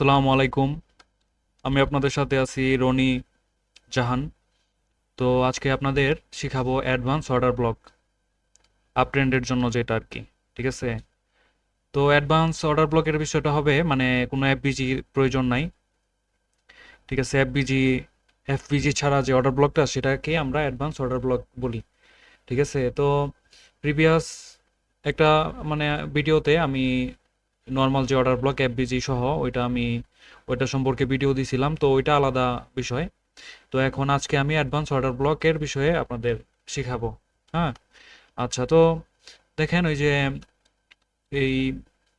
আসসালামু আলাইকুম। আমি আপনাদের সাথে আছি রনি জাহান। তো আজকে আপনাদের শিখাবো অ্যাডভান্স অর্ডার ব্লক আপ ট্রেন্ডের জন্য যেটা আর কি, ঠিক আছে? তো অ্যাডভান্স অর্ডার ব্লকের বিষয়টা হবে মানে কোনো এফবিজি প্রয়োজন নাই, ঠিক আছে? এফবিজি এফবিজি ছাড়া যে অর্ডার ব্লকটা, সেটাকে আমরা অ্যাডভান্স অর্ডার ব্লক বলি, ঠিক আছে? তো প্রিভিয়াস একটা মানে ভিডিওতে আমি নর্মাল যে অর্ডার ব্লক এফবিজি সহ, ওইটা আমি, ওইটা সম্পর্কে ভিডিও দিছিলাম, তো ওইটা আলাদা বিষয়। তো এখন আজকে আমি অ্যাডভান্স অর্ডার ব্লকের বিষয়ে আপনাদের শেখাবো হ্যাঁ? আচ্ছা তো দেখেন ওই যে, এই,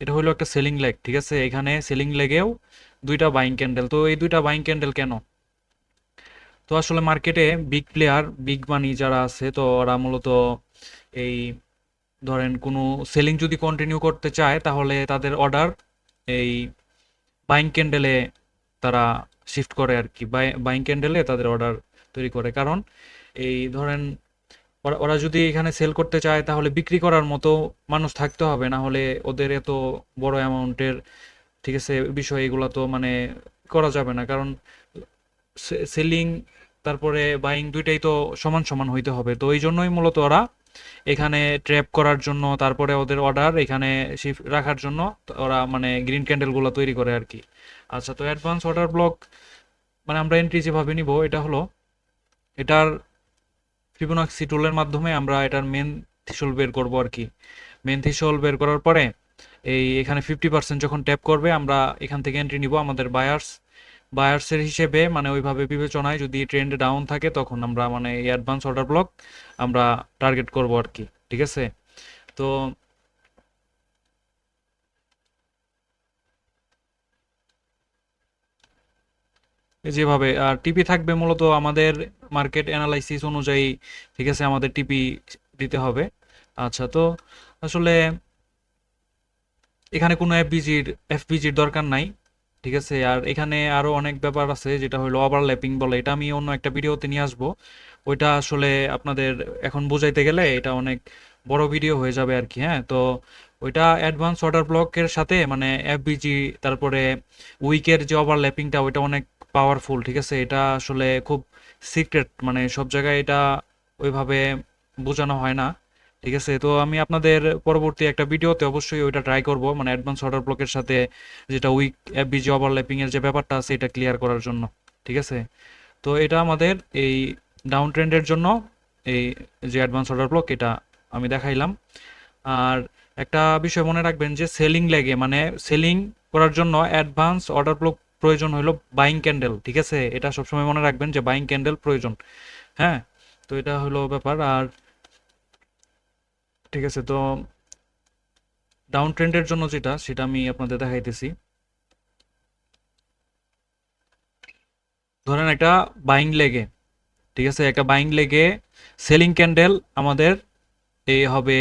এটা হলো একটা সেলিং লেগ ঠিক আছে? এখানে সেলিং লেগেও দুইটা বাইং ক্যান্ডেল তো এই দুইটা বাইং ক্যান্ডেল কেন? তো আসলে মার্কেটে বিগ প্লেয়ার বিগ মানি যারা আছে, তো ওরা মূলত এই ধরেন কোনো সেলিং যদি কন্টিনিউ করতে চায়, তাহলে তাদের অর্ডার এই বাইং ক্যান্ডেলে তারা শিফট করে আর কি। বাইং ক্যান্ডেলে তাদের অর্ডার তৈরি করে। কারণ এই ধরেন ওরা যদি এখানে সেল করতে চায়, তাহলে বিক্রি করার মতো মানুষ থাকতে হবে। না হলে ওদের এত বড় অ্যামাউন্টের ঠিক আছে, বিষয় এগুলো তো মানে করা যাবে না। কারণ সেলিং তারপরে বাইং দুইটাই তো সমান সমান হইতে হবে। তো এই জন্যই মূলত ওরা এখানে ট্র্যাপ করার জন্য, তারপরে ওদের অর্ডার এখানে শিফট রাখার জন্য ওরা মানে গ্রিন ক্যান্ডেলগুলো তৈরি করে আর কি। আচ্ছা তো অ্যাডভান্স অর্ডার ব্লক মানে আমরা এন্ট্রি যেভাবে নিব, এটা হলো এটার ফিবোনাক্সি টুলের মাধ্যমে আমরা এটার মেন থিসল বের করব আর কি। মেন থিসল বের করার পরে, এই এখানে ফিফটি পার্সেন্ট যখন ট্যাপ করবে, আমরা এখান থেকে এন্ট্রি নিব আমাদের বায়ার্স বায়ার্সের হিসেবে মানে ওইভাবে বিবেচনায় যদি ট্রেন্ড ডাউন থাকে, তখন আমরা মানে এই অ্যাডভান্স অর্ডার ব্লক আমরা টার্গেট করব আর কি, ঠিক আছে? তো যেভাবে, আর টিপি থাকবে মূলত আমাদের মার্কেট অ্যানালাইসিস অনুযায়ী, ঠিক আছে? আমাদের টিপি দিতে হবে। আচ্ছা তো আসলে এখানে কোনো এফবিজির এফবিজির দরকার নাই। ঠিক আছে? আর এখানে আরও অনেক ব্যাপার আছে, যেটা হলো ওভারল্যাপিং বলে। এটা আমি অন্য একটা ভিডিওতে নিয়ে আসব। ওইটা আসলে আপনাদের এখন বোঝাইতে গেলে এটা অনেক বড় ভিডিও হয়ে যাবে আর কি হ্যাঁ? তো ওইটা অ্যাডভান্স অর্ডার ব্লকের সাথে মানে এফবিজি তারপরে উইকের যে ওভারল্যাপিংটা ওইটা অনেক পাওয়ারফুল ঠিক আছে? এটা আসলে খুব সিক্রেট মানে সব জায়গায় এটা ওইভাবে বোঝানো হয় না। ঠিক আছে? তো আমি আপনাদের পরবর্তী একটা ভিডিওতে অবশ্যই ওইটা ট্রাই করব। মানে অ্যাডভান্স অর্ডার ব্লকের সাথে যেটা উইক এফবিজি ওভারল্যাপিং এর যে ব্যাপারটা আছে, এটা ক্লিয়ার করার জন্য। ঠিক আছে? তো এটা আমাদের এই ডাউন ট্রেন্ডের জন্য এই যে অ্যাডভান্স অর্ডার ব্লক এটা আমি দেখাইলাম। আর একটা বিষয় মনে রাখবেন যে সেলিং লেগে মানে সেলিং করার জন্য অ্যাডভান্স অর্ডার ব্লক প্রয়োজন হলো বাইং ক্যান্ডেল ঠিক আছে? এটা সবসময় মনে রাখবেন যে বাইং ক্যান্ডেল প্রয়োজন। হ্যাঁ? তো এটা হলো ব্যাপার। আর ঠিক আছে, তো ডাউন ট্রেন্ডের জন্য যেটা, সেটা আমি আপনাদের দেখাইতেছি। ধরেন একটা বাইং লেগে ঠিক আছে, একটা বাইং লেগে সেলিং ক্যান্ডেল আমাদের এই হবে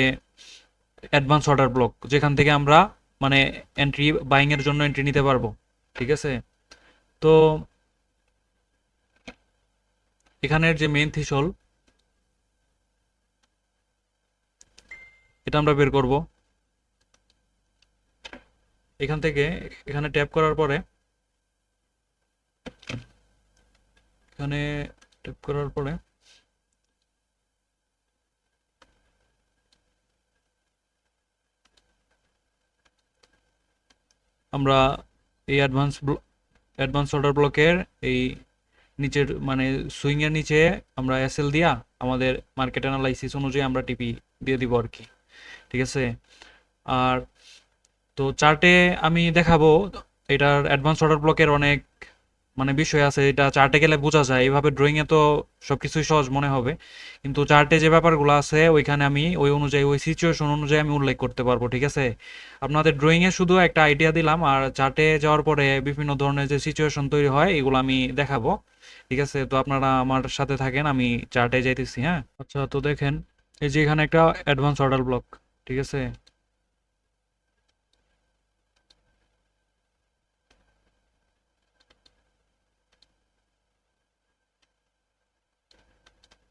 অ্যাডভান্স অর্ডার ব্লক যেখান থেকে আমরা মানে এন্ট্রি বাইং এর জন্য এন্ট্রি নিতে পারব, ঠিক আছে? তো এখানের যে মেন থিসল এটা আমরা বের করব। এখান থেকে এখানে ট্যাপ করার পরে এখানে ট্যাপ করার পরে আমরা এই অ্যাডভান্স অ্যাডভান্স অর্ডার ব্লকের এই নিচের মানে সুইংয়ের নিচে আমরা এসএল দিয়া আমাদের মার্কেট অ্যানালাইসিস অনুযায়ী আমরা টিপি দিয়ে দিব আর কি। ঠিক আছে? আর তো চার্টে আমি দেখাবো, এটার অ্যাডভান্স অর্ডার ব্লকের অনেক মানে বিষয় আছে, এটা চার্টে গেলে বোঝা যায়। এইভাবে ড্রয়িং এ তো সবকিছুই সহজ মনে হবে। কিন্তু চার্টে যে ব্যাপারগুলো আছে, ওইখানে আমি ওই অনুযায়ী, ওই সিচুয়েশন অনুযায়ী আমি উল্লেখ করতে পারব, ঠিক আছে? আপনাদের ড্রয়িংয়ে শুধু একটা আইডিয়া দিলাম, আর চার্টে যাওয়ার পরে বিভিন্ন ধরনের যে সিচুয়েশন তৈরি হয়, এগুলো আমি দেখাবো। ঠিক আছে? তো আপনারা আমার সাথে থাকেন, আমি চার্টে যাইতেছি হ্যাঁ? আচ্ছা তো দেখেন এই যে এখানে একটা অ্যাডভান্স অর্ডার ব্লক ঠিক আছে?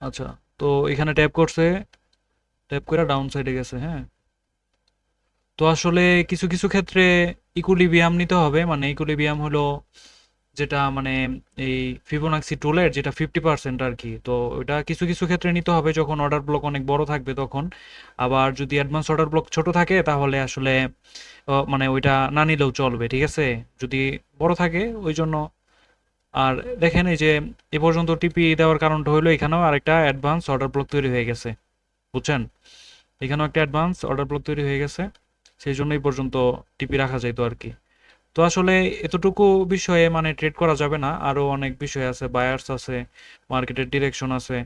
আচ্ছা তো এখানে ট্যাপ করছে ট্যাপ করে ডাউন সাইডে গেছে হ্যাঁ? তো আসলে কিছু কিছু ক্ষেত্রে ইকুইলিব্রিয়াম নিতে হবে মানে ইকুইলিব্রিয়াম হলো যেটা মানে এই ফিবোনাক্সি টুলের যেটা ফিফটি পার্সেন্ট আর কি, তো ওটা কিছু কিছু ক্ষেত্রে নিতে হবে যখন অর্ডার ব্লক অনেক বড় থাকবে তখন। আবার যদি অ্যাডভান্স অর্ডার ব্লক ছোট থাকে তাহলে আসলে মানে ওইটা না নিলেও চলবে, ঠিক আছে? যদি বড় থাকে ওই জন্য। আর দেখেন এই যে, এ পর্যন্ত টিপি দেওয়ার কারণটা হলো এখানেও আরেকটা অ্যাডভান্স অর্ডার ব্লক তৈরি হয়ে গেছে, বুঝছেন? এখানেও একটা অ্যাডভান্স অর্ডার ব্লক তৈরি হয়ে গেছে, সেই জন্য এই পর্যন্ত টিপি রাখা যাইতো আর কি। তো আসলে এতটুকু বিষয়ে মানে ট্রেড করা যাবে না। আরও অনেক বিষয় আছে বায়ার্স আছে মার্কেটের ডিরেকশন আছে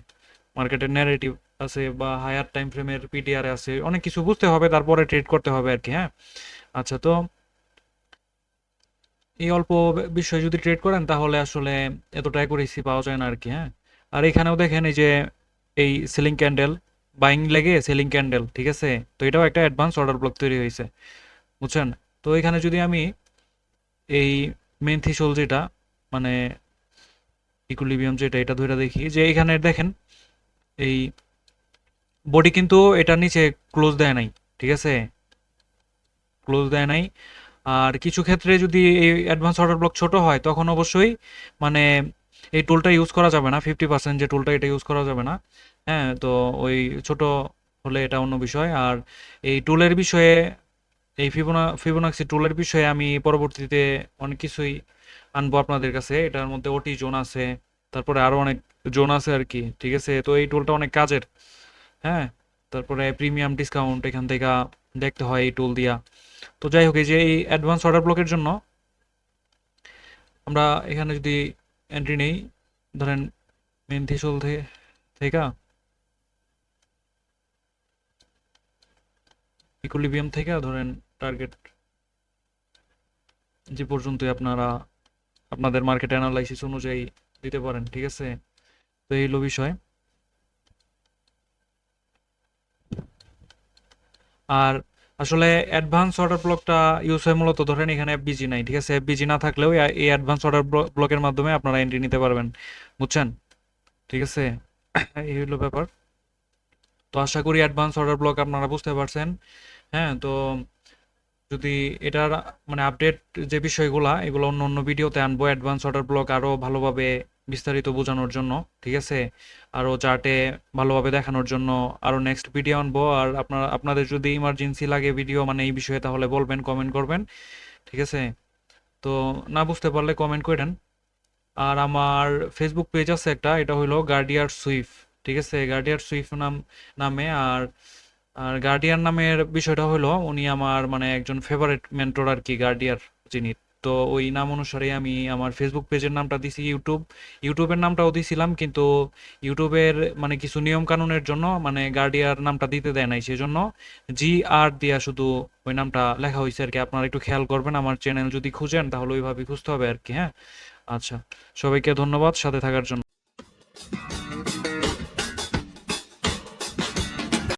মার্কেটের ন্যারেটিভ আছে বা হায়ার টাইম ফ্রেমের পিডিআর আছে, অনেক কিছু বুঝতে হবে, তারপরে ট্রেড করতে হবে আর কি হ্যাঁ? আচ্ছা তো এই অল্প বিষয় যদি ট্রেড করেন, তাহলে আসলে এতটা অ্যাকুরেসি পাওয়া যায় না আর কি হ্যাঁ? আর এখানেও দেখেন এই যে এই সেলিং ক্যান্ডেল বাইং লেগে সেলিং ক্যান্ডেল ঠিক আছে? তো এটাও একটা অ্যাডভান্স অর্ডার ব্লক তৈরি হয়েছে, বুঝছেন? তো এখানে যদি আমি এই মেন থিসল যেটা মানে ইকুইলিব্রিয়াম যেটা, এটা ধরে দেখি যে এখানে দেখেন, এই বডি কিন্তু এটার নিচে ক্লোজ দেয় নাই, ঠিক আছে? ক্লোজ দেয় নাই। আর কিছু ক্ষেত্রে যদি এই অ্যাডভান্স অর্ডার ব্লক ছোট হয়, তখন অবশ্যই মানে এই টুলটা ইউজ করা যাবে না ফিফটি পার্সেন্ট যে টুলটা এটা ইউজ করা যাবে না। হ্যাঁ তো ওই ছোট হলে এটা অন্য বিষয়। আর এই টুলের বিষয়ে এই ফিবোনা ফিবোনাক্সি টুলের বিষয়ে আমি পরবর্তীতে অনেক কিছুই আনব আপনাদের কাছে। এটার মধ্যে ওটি জোন আছে, তারপরে আরও অনেক জোন আছে আর কি ঠিক আছে? তো এই টুলটা অনেক কাজের হ্যাঁ? তারপরে প্রিমিয়াম ডিসকাউন্ট এখান থেকে দেখতে হয় এই টুল দিয়া। তো যাই হোক, এই যে এই অ্যাডভান্স অর্ডার ব্লকের জন্য আমরা এখানে যদি এন্ট্রি নেই, ধরেন মেন থিসল থেকে ইকুইলিব্রিয়াম থেকে ধরেন টার্গেট যে পর্যন্তই আপনারা আপনাদের মার্কেট অ্যানালাইসিস অনুযায়ী দিতে পারেন, ঠিক আছে? তো এই হলো বিষয়। আর আসলে অ্যাডভান্স অর্ডার ব্লকটা ইউজ হয় মূলত, ধরেন এখানে এফবিজি নাই, ঠিক আছে? এফবিজি না থাকলেও এই অ্যাডভান্স অর্ডার ব্লকের মাধ্যমে আপনারা এন্ট্রি নিতে পারবেন, বুঝছেন? ঠিক আছে? এই হলো ব্যাপার। তো আশা করি অ্যাডভান্স অর্ডার ব্লক আপনারা বুঝতে পারছেন। হ্যাঁ তো যদি এটার মানে আপডেট যে বিষয়গুলা, এগুলো অন্য অন্য ভিডিওতে আনব অ্যাডভান্স অর্ডার ব্লক আরও ভালোভাবে বিস্তারিত বোঝানোর জন্য, ঠিক আছে? আরও চার্টে ভালোভাবে দেখানোর জন্য আরও নেক্সট ভিডিও আনব। আর আপনার, আপনাদের যদি ইমার্জেন্সি লাগে ভিডিও মানে এই বিষয়ে তাহলে বলবেন কমেন্ট করবেন, ঠিক আছে? তো না বুঝতে পারলে কমেন্ট করেন আর আমার ফেসবুক পেজ আছে একটা, এটা হলো গার্ডিয়ার সুইফ ঠিক আছে? গার্ডিয়ার সুইফ নাম, নামে, আর আর গার্ডিয়ান নামের বিষয়টা হলো, উনি আমার মানে একজন ফেভারেট মেন্টর আর কি গার্ডিয়ার যিনি। তো ওই নাম অনুসারে আমি আমার ফেসবুক পেজের নামটা দিছি ইউটিউব ইউটিউবের নামটাও দিছিলাম, কিন্তু ইউটিউবের মানে কিছু নিয়ম কানুনের জন্য মানে গার্ডিয়ার নামটা দিতে দেয় নাই, সেজন্য জি আর দিয়া শুধু ওই নামটা লেখা হয়েছে আর কি। আপনারা একটু খেয়াল করবেন, আমার চ্যানেল যদি খুঁজেন, তাহলে ওইভাবে খুঁজতে হবে আর কি হ্যাঁ? আচ্ছা সবাইকে ধন্যবাদ, সাথে থাকার জন্য।